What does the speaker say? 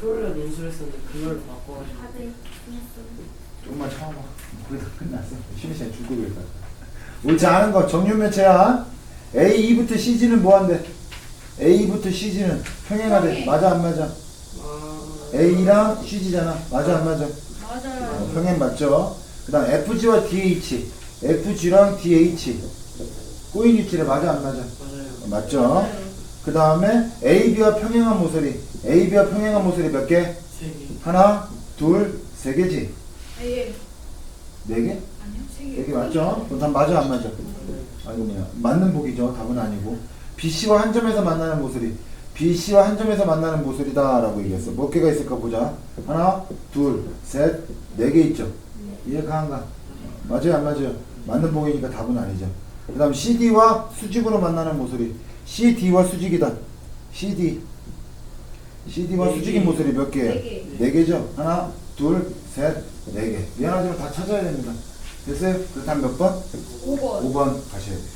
초월력 인수했었는데 그걸 바꿔가지고 다들. 조금만 참아봐. 거의 다 끝났어. 쉬는 시간 죽고 그랬다. 옳지 않은 거 정육면체야. A2부터 CG는 뭐한대? A2부터 CG는 평행하대. 평행. 맞아 안 맞아? 아 A랑 CG잖아. 맞아 안 맞아? 어, 맞아요. 평행 맞죠? 그 다음 FG와 DH. FG랑 DH. 꼬인 위치래. 맞아 안 맞아? 맞아요 맞죠? 그 다음에 AB와 평행한 모서리. AB와 평행한 모서리 몇 개? 세개 하나, 둘, 세 개지? 예. 네 개? 아니요, 세 개. 네개 맞죠? 그럼 답 맞아 안 맞아? 아이고 뭐야 맞는 복이죠 답은 아니고 BC와 한 점에서 만나는 모서리 BC와 한 점에서 만나는 모서리다 라고 얘기했어 몇 개가 있을까 보자 하나 둘셋네 개 있죠 이해가 한가 맞아요 안 맞아요 맞는 복이니까 답은 아니죠 그 다음 CD와 수직으로 만나는 모서리 CD와 수직이다 CD CD와 네 수직인 개. 모서리 몇 개예요? 네 개. 네 개죠 하나 둘 셋 네 개 미안하지만 다 찾아야 됩니다 됐어요? 그 다음 몇 번? 5번. 5번 가셔야 돼요